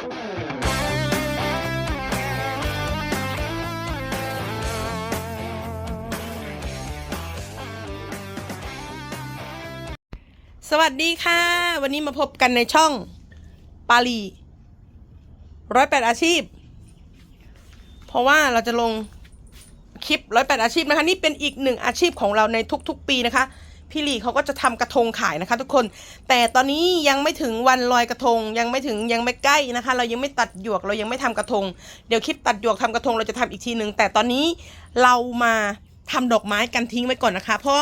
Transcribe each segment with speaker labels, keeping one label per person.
Speaker 1: สวัสดีค่ะ วันนี้มาพบกันในช่องปาลีร้อยแปดอาชีพ เพราะว่าเราจะลงคลิปร้อยแปดอาชีพนะคะ นี่เป็นอีกหนึ่งอาชีพของเราในทุกๆ ปีนะคะ พี่ลีเขาก็จะทำกระทงขายนะคะ ทุกคน แต่ตอนนี้ยังไม่ถึงวันลอยกระทง ยังไม่ถึงยังไม่ใกล้นะคะ เรายังไม่ตัดหยวกเรายังไม่ทำกระทง เดี๋ยวคลิปตัดหยวกทำกระทงเราจะทำอีกทีหนึ่งแต่ตอนนี้เรามาทำดอกไม้กันทิ้งไว้ก่อนนะคะ เพราะ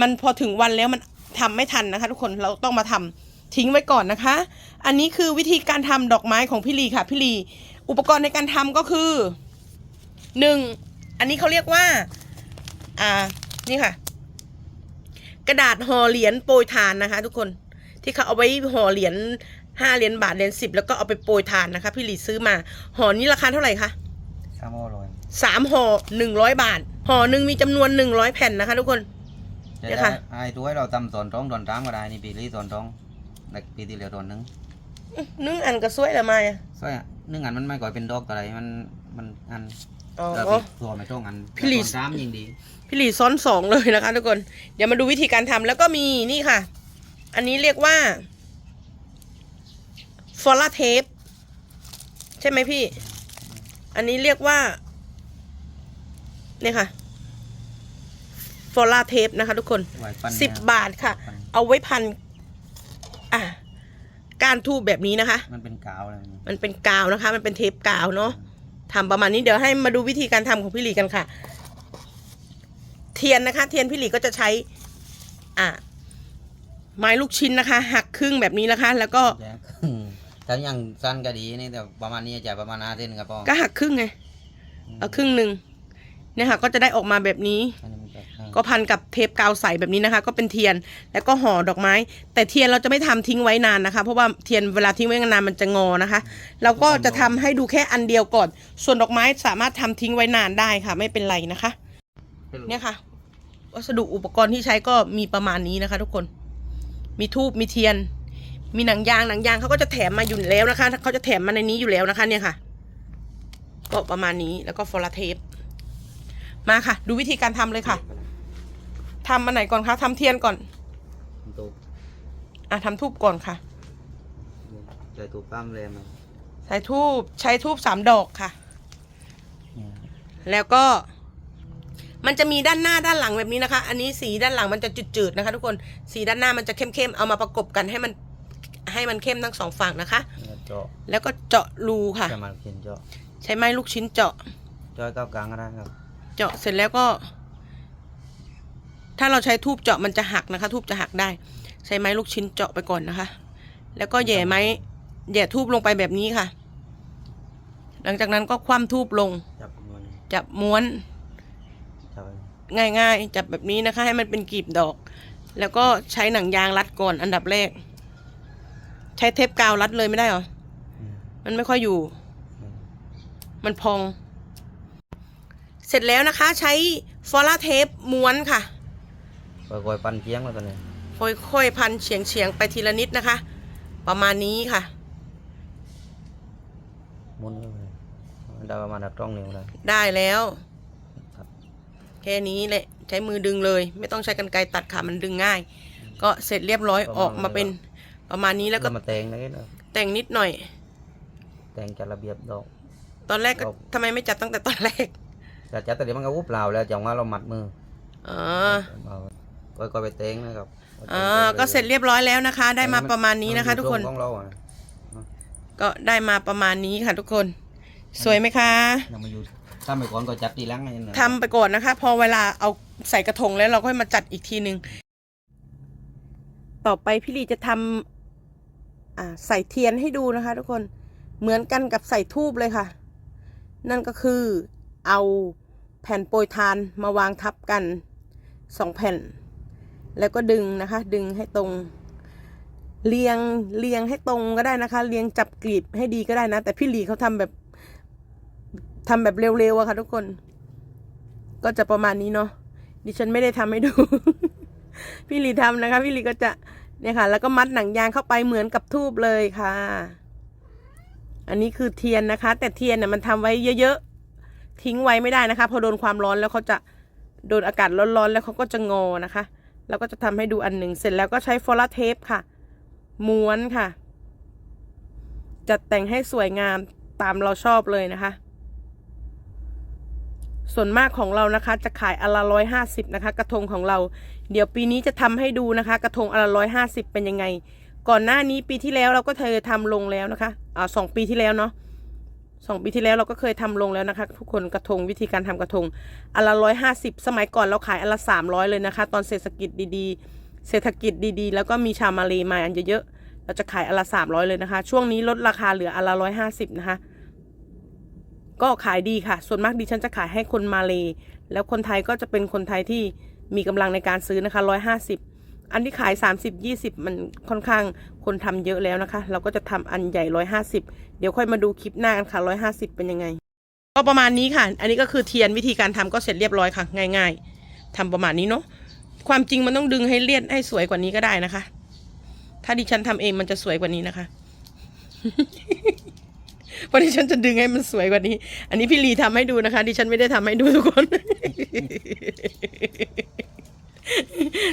Speaker 1: มันพอถึงวันแล้วมันทำไม่ทันนะคะ ทุกคนเราต้องมาทำทิ้งไว้ก่อนนะคะ อันนี้คือวิธีการทำดอกไม้ของพี่ลีค่ะพี่ลีอุปกรณ์ในการทำก็คือหนึ่งอันนี้เขาเรียกว่า อ่า นี่ค่ะ กระดาษห่อเหรียญโปรยทานนะคะ ทุกคนที่เขาเอาไว้ห่อเหรียญห้าเหรียญบาทเหรียญสิบแล้วก็เอาไปโปรยทานนะคะ พี่หลีซื้อมาห่อนี้ราคาเท่าไหร่คะ
Speaker 2: สามโอร้อย
Speaker 1: สามห่อหนึ่งร้อยบาทห่อหนึ่งมีจำนวนหนึ่งร้อยแผ่นนะคะ ทุกคน
Speaker 2: จะ
Speaker 1: เดี๋ยว
Speaker 2: ได้
Speaker 1: ค่ะ
Speaker 2: ไอ้ตัวให้เราทำตอนท้องตอนตามก็ได้นี่ปีนี้ตอนท้องแต่ปีที่แล้วตอนหนึง
Speaker 1: อื้อนึ่งอันก็สวยละไมอะ
Speaker 2: ซอยอะ นึ่งอันมันไม่ก่อยเป็นดอกอะไรมันมันอัน
Speaker 1: อ๋อ
Speaker 2: แต่ปีตัวไม่ต้องอัน
Speaker 1: พี่ลิ
Speaker 2: ตอนตามยิงดี
Speaker 1: พี่หลีซ้อนสองเลยนะคะทุกคน เดี๋ยวมาดูวิธีการทำแล้วก็มีนี่ค่ะ อันนี้เรียกว่าฟอลาเทปใช่ไหมพี่ อันนี้เรียกว่า เนี่ยค่ะฟอลาเทปนะคะทุกคน
Speaker 2: ไว้ปั้น
Speaker 1: สิบ
Speaker 2: เนี่ย
Speaker 1: บาทค่ะ
Speaker 2: ปั้น
Speaker 1: เอาไว้พัน อะ การทูบแบบนี้นะคะ
Speaker 2: มันเป็นกาวอะไรมัน
Speaker 1: มันเป็นกาวนะคะ มันเป็นเทปกาวเนาะทำประมาณนี้เดี๋ยวให้มาดูวิธีการทำของพี่หลีกันค่ะ เทียนนะคะ เทียนพี่หลีก็จะใช้ อะไม้ลูกชิ้นนะคะ หักครึ่งแบบนี้นะคะ แล้วก็
Speaker 2: แยกถ้ายังสั้นก็ดีนี่แต่ประมาณนี้จะประมาณห้าเส้นครับพ่อ
Speaker 1: ก็หักครึ่งไงเอาครึ่งหนึ่งเนี่ยค่ะ ก็จะได้ออกมาแบบนี้ ก็พันกับเทปกาวใสแบบนี้นะคะ ก็เป็นเทียนแล้วก็ห่อดอกไม้ แต่เทียนเราจะไม่ทำทิ้งไว้นานนะคะ เพราะว่าเทียนเวลาทิ้งไว้นานมันจะงอนะคะ เราก็จะทำให้ดูแค่อันเดียวก่อน ส่วนดอกไม้สามารถทำทิ้งไว้นานได้ค่ะ ไม่เป็นไรนะคะ เนี่ยค่ะ วัสดุอุปกรณ์ที่ใช้ก็มีประมาณนี้นะคะ ทุกคน มีทูบมีเทียน มีหนังยางหนังยางเขาก็จะแถมมาอยู่แล้วนะคะเขาจะแถมมาในนี้อยู่แล้วนะคะ เนี่ยค่ะก็ประมาณนี้แล้วก็ฟอลาเทปมาค่ะ ดูวิธีการทำเลยค่ะ ทำอันไหนก่อนคะทำเทียนก่อน
Speaker 2: ตัว
Speaker 1: อะทำทูบก่อนค่ะ
Speaker 2: ใจตัวปั้มเลยมัน
Speaker 1: ใช้ทูบใช้ทูบสามดอกค่ะ
Speaker 2: เนี่ย
Speaker 1: แล้วก็ มันจะมีด้านหน้าด้านหลังแบบนี้นะคะ อันนี้สีด้านหลังมันจะจืดๆนะคะ ทุกคนสีด้านหน้ามันจะเข้มๆเอามาประกบกันให้มันให้มันเข้มทั้งสองฝั่งนะคะ
Speaker 2: เนี่ยเจาะ
Speaker 1: แล้วก็เจาะรูค่ะ
Speaker 2: จะมาเขียนเจาะ
Speaker 1: ใช้ไม้ลูกชิ้นเจาะ
Speaker 2: เจาะเก้ากลางก็ได้ครับ
Speaker 1: เจาะเสร็จแล้วก็ ถ้าเราใช้ทูบเจาะมันจะหักนะคะ ทูบจะหักได้ ใช้ไม้ลูกชิ้นเจาะไปก่อนนะคะ แล้วก็แย่ไม้แย่ทูบลงไปแบบนี้ค่ะ หลังจากนั้นก็คว่ำทูบลง
Speaker 2: จับมัน
Speaker 1: จับม้วน
Speaker 2: จับ
Speaker 1: ง่ายๆ จับแบบนี้นะคะ ให้มันเป็นกลีบดอก แล้วก็ใช้หนังยางรัดก่อนอันดับแรก ใช้เทปกาวรัดเลยไม่ได้เหรอ
Speaker 2: มั
Speaker 1: นไม่ค่อยอยู่
Speaker 2: ม
Speaker 1: มันพอง เสร็จแล้วนะคะ ใช้ฟอลาเทปม้วนค่ะ
Speaker 2: ค่อยๆปั้นเพียงแล้วกันเลย
Speaker 1: ค่อยๆพันเฉียงเฉียงๆไปทีละนิดนะคะ ประมาณนี้ค่ะ
Speaker 2: หมุนเข้าไปได้ประมาณดับตร่องนิ้วเลย
Speaker 1: ได้แล้ว
Speaker 2: ครับ
Speaker 1: แค่นี้แหละใช้มือดึงเลย ไม่ต้องใช้กันไกรตัดค่ะมันดึงง่าย ก็เสร็จเรียบร้อยออกมาเป็นประมาณนี้แล้วก็
Speaker 2: มาแต่งนะนี่นะ
Speaker 1: แต่งนิดหน่อย
Speaker 2: แต่งจัดระเบียบดอก
Speaker 1: ตอนแรกก็
Speaker 2: ครับ
Speaker 1: ทำไมไม่จัดตั้งแต่ตอนแรก
Speaker 2: จัดจัดแต่เดี๋ยวมันก็วุบเปล่าแล้วจังว่าเรามัดมือ
Speaker 1: อ๋อ
Speaker 2: เอาค่อยๆไปแต่งนะครับ
Speaker 1: อ่าก็เสร็จเรียบร้อยแล้วนะคะ ได้มาประมาณนี้นะคะ ทุกคน
Speaker 2: ของเราอะ
Speaker 1: ก็ได้มาประมาณนี้ค่ะทุกคน สวยไหมคะ
Speaker 2: ยังมาอยู่ถ้าไม่ก่อนก็จัดทีหลังไงนะ
Speaker 1: ทำไปก่อนนะคะ พอเวลาเอาใส่กระทงแล้วเราค่อยมาจัดอีกทีหนึ่งต่อไปพี่ลีจะทำอ่าใส่เทียนให้ดูนะคะ ทุกคนเหมือนกันกับใส่ทูบเลยค่ะ นั่นก็คือเอาแผ่นโปรยทานมาวางทับกันสองแผ่น แล้วก็ดึงนะคะ ดึงให้ตรง เรียงเรียงให้ตรงก็ได้นะคะ เรียงจับกลีบให้ดีก็ได้นะ แต่พี่หลีเขาทำแบบทำแบบเร็วๆอะค่ะทุกคน ก็จะประมาณนี้เนาะดิฉันไม่ได้ทำให้ดู พี่หลีทำนะคะ พี่หลีก็จะเนี่ยค่ะ แล้วก็มัดหนังยางเข้าไปเหมือนกับทูบเลยค่ะ อันนี้คือเทียนนะคะ แต่เทียนเนี่ยมันทำไว้เยอะๆทิ้งไว้ไม่ได้นะคะพอโดนความร้อนแล้วเขาจะโดนอากาศร้อนๆแล้วเขาก็จะงอนะคะ แล้วก็จะทำให้ดูอันหนึ่งเสร็จแล้วก็ใช้ฟอลาเทปค่ะ ม้วนค่ะ จัดแต่งให้สวยงามตามเราชอบเลยนะคะ ส่วนมากของเรานะคะ จะขายอละร้อยห้าสิบนะคะ กระทงของเรา เดี๋ยวปีนี้จะทำให้ดูนะคะ กระทงอละร้อยห้าสิบเป็นยังไง ก่อนหน้านี้ปีที่แล้วเราก็เคยทำลงแล้วนะคะอ่าสองปีที่แล้วเนาะ สองปีที่แล้วเราก็เคยทำลงแล้วนะคะ ทุกคนกระทงวิธีการทำกระทงอนละร้อยห้าสิบสมัยก่อนเราขายอนละสามร้อยเลยนะคะ ตอนเศรษฐกิจดีๆ เศรษฐกิจดีๆ แล้วก็มีชาวมาเลมาอันเยอะๆเราจะขายอนละสามร้อยเลยนะคะ ช่วงนี้ลดราคาเหลืออนละร้อยห้าสิบนะคะ ก็ขายดีค่ะ ส่วนมากดิฉันจะขายให้คนมาเลแล้วคนไทยก็จะเป็นคนไทยที่มีกำลังในการซื้อนะคะร้อยห้าสิบอันที่ขาย30 20มันค่อนข้าง คนทำเยอะแล้วนะคะ เราก็จะทำอันใหญ่150เดี๋ยวค่อยมาดูคลิปหน้ากันค่ะ150เป็นยังไง ก็ประมาณนี้ค่ะ อันนี้ก็คือเทียนวิธีการทำก็เสร็จเรียบร้อยค่ะ ง่าย ๆทำประมาณนี้เนาะความจริงมันต้องดึงให้เลียดให้สวยกว่านี้ก็ได้นะคะ ถ้าดิฉันทำเองมันจะสวยกว่านี้นะคะเพราะดิฉันจะดึงให้มันสวยกว่านี้ อันนี้พี่ลีทำให้ดูนะคะ ดิฉันไม่ได้ทำให้ดูทุกคน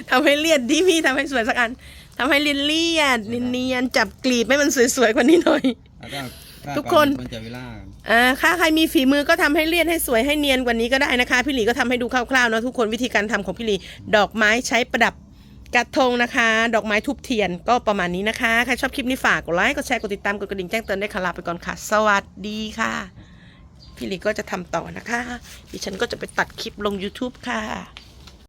Speaker 1: ทำให้เลียดดิพี่ทำให้สวยสักอัน ทำให้เลียนเลียดเนียนๆจับกลีบให้มันสวยๆกว่านี้หน่อย
Speaker 2: แล้วก็ถ้า
Speaker 1: ทุกคน
Speaker 2: มันจะเวลา
Speaker 1: อ่าถ้าใครมีฝีมือก็ทำให้เลียดให้สวยให้เนียนกว่านี้ก็ได้นะคะ พี่หลีก็ทำให้ดูคร่าวๆเนาะทุกคนวิธีการทำของพี่หลีดอกไม้ใช้ประดับกระทงนะคะ ดอกไม้ทุบเทียนก็ประมาณนี้นะคะ ใครชอบคลิปนี้ฝากกดไลค์กดแชร์กดติดตามกดกระดิ่งแจ้งเตือนได้ค่ะลาไปก่อนค่ะ สวัสดีค่ะ พี่หลีก็จะทำต่อนะคะ ดิฉันก็จะไปตัดคลิปลง YouTube ค่ะ